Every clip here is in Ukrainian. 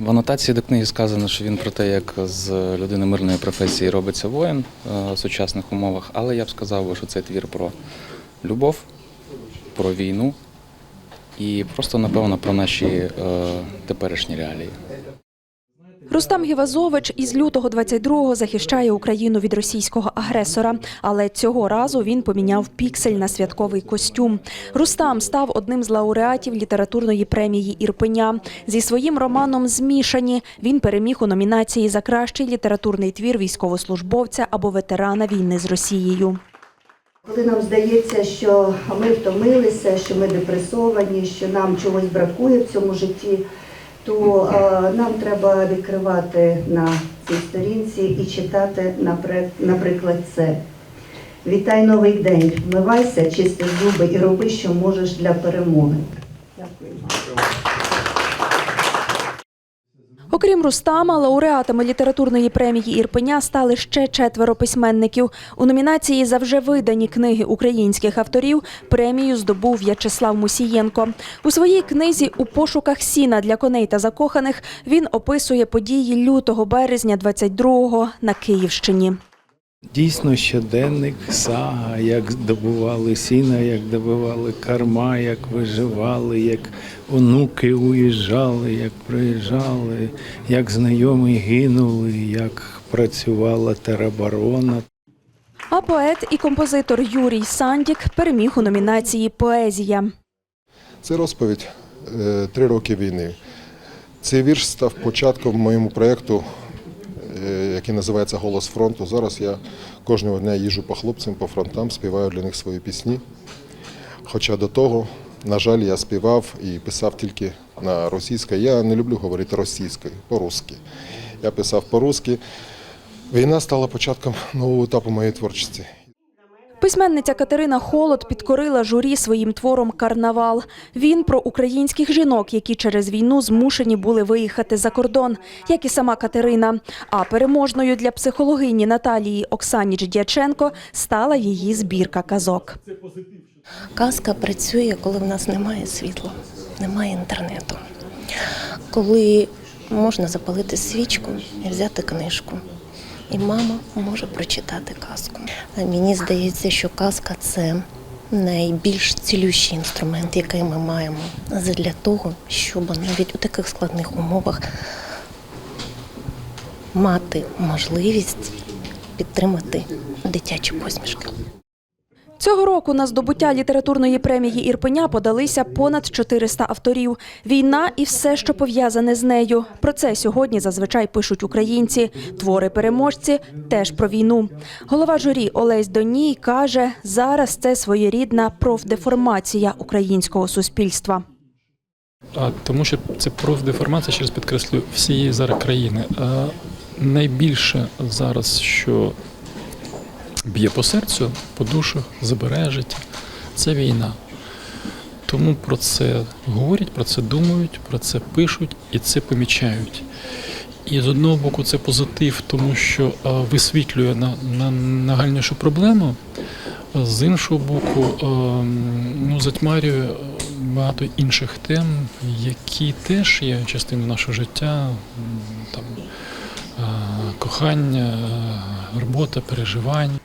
В анотації до книги сказано, що він про те, як з людини мирної професії робиться воїн е, в сучасних умовах, але я б сказав, що це твір про любов, про війну і просто, напевно, про наші е, теперішні реалії. Рустам Гівазович із лютого 22-го захищає Україну від російського агресора, але цього разу він поміняв піксель на святковий костюм. Рустам став одним з лауреатів літературної премії Ірпеня. Зі своїм романом Змішані він переміг у номінації за кращий літературний твір військовослужбовця або ветерана війни з Росією. Коли нам здається, що ми втомилися, що ми депресовані, що нам чогось бракує в цьому житті, то е, нам треба відкривати на цій сторінці і читати, напри- наприклад, це. Вітай новий день, вмивайся, чисти зуби і роби, що можеш для перемоги. Дякую. Окрім Рустама, лауреатами літературної премії Ірпеня стали ще четверо письменників. У номінації за вже видані книги українських авторів премію здобув В'ячеслав Мусієнко. У своїй книзі У пошуках сіна для коней та закоханих він описує події лютого березня 22-го на Київщині. Дійсно, щоденник, сага, як добували сіна, як добували карма, як виживали, як онуки уїжджали, як приїжджали, як знайомі гинули, як працювала тероборона. А поет і композитор Юрій Сандік переміг у номінації Поезія. Це розповідь е, Три роки війни. Цей вірш став початком моєму проєкту, який називається Голос фронту. Зараз я кожного дня їжу по хлопцям, по фронтам, співаю для них свої пісні. Хоча до того, на жаль, я співав і писав тільки на російській. Я не люблю говорити російською, по-русски. Я писав по-русски. Війна стала початком нового етапу моєї творчості. Письменниця Катерина Холод підкорила журі своїм твором Карнавал. Він про українських жінок, які через війну змушені були виїхати за кордон, як і сама Катерина. А переможною для психологині Наталії Оксаніч Дяченко стала її збірка казок. Казка працює, коли в нас немає світла, немає інтернету. Коли можна запалити свічку і взяти книжку. І мама може прочитати казку. Мені здається, що казка це найбільш цілющий інструмент, який ми маємо для того, щоб навіть у таких складних умовах мати можливість підтримати дитячі посмішки. Цього року на здобуття літературної премії Ірпеня подалися понад 400 авторів. Війна і все, що пов'язане з нею. Про це сьогодні зазвичай пишуть українці. Твори переможці теж про війну. Голова журі Олесь Доній каже, зараз це своєрідна профдеформація українського суспільства. А тому що це профдеформація, через підкреслюю, всієї зараз країни. А найбільше зараз, що б'є по серцю, по душах, забирає життя, це війна. Тому про це говорять, про це думають, про це пишуть і це помічають. І з одного боку це позитив, тому що висвітлює на, на нагальнішу проблему. а З іншого боку, ну, затьмарює багато інших тем, які теж є частиною нашого життя, там, кохання, робота, переживання.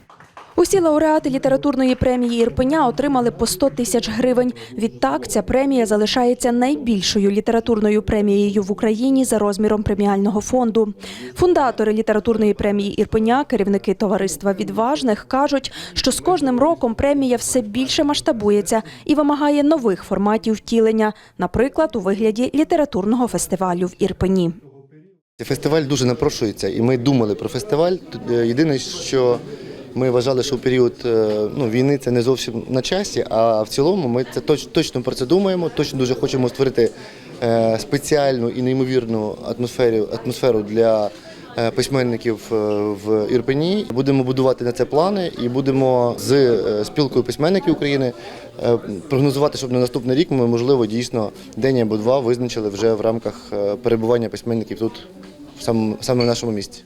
Усі лауреати літературної премії Ірпеня отримали по 100 тисяч гривень. Відтак ця премія залишається найбільшою літературною премією в Україні за розміром преміального фонду. Фундатори літературної премії Ірпеня, керівники товариства відважних, кажуть, що з кожним роком премія все більше масштабується і вимагає нових форматів втілення, наприклад, у вигляді літературного фестивалю в Ірпені. Фестиваль дуже напрошується, і ми думали про фестиваль. Е, Єдине, що ми вважали, що в період е, ну, війни це не зовсім на часі, а в цілому ми це точ, точно про це думаємо. Точно дуже хочемо створити е, спеціальну і неймовірну атмосферу, атмосферу для е, письменників в Ірпені. Будемо будувати на це плани і будемо з спілкою письменників України прогнозувати, щоб на наступний рік ми, можливо, дійсно день або два визначили вже в рамках перебування письменників тут, в саме в нашому місті.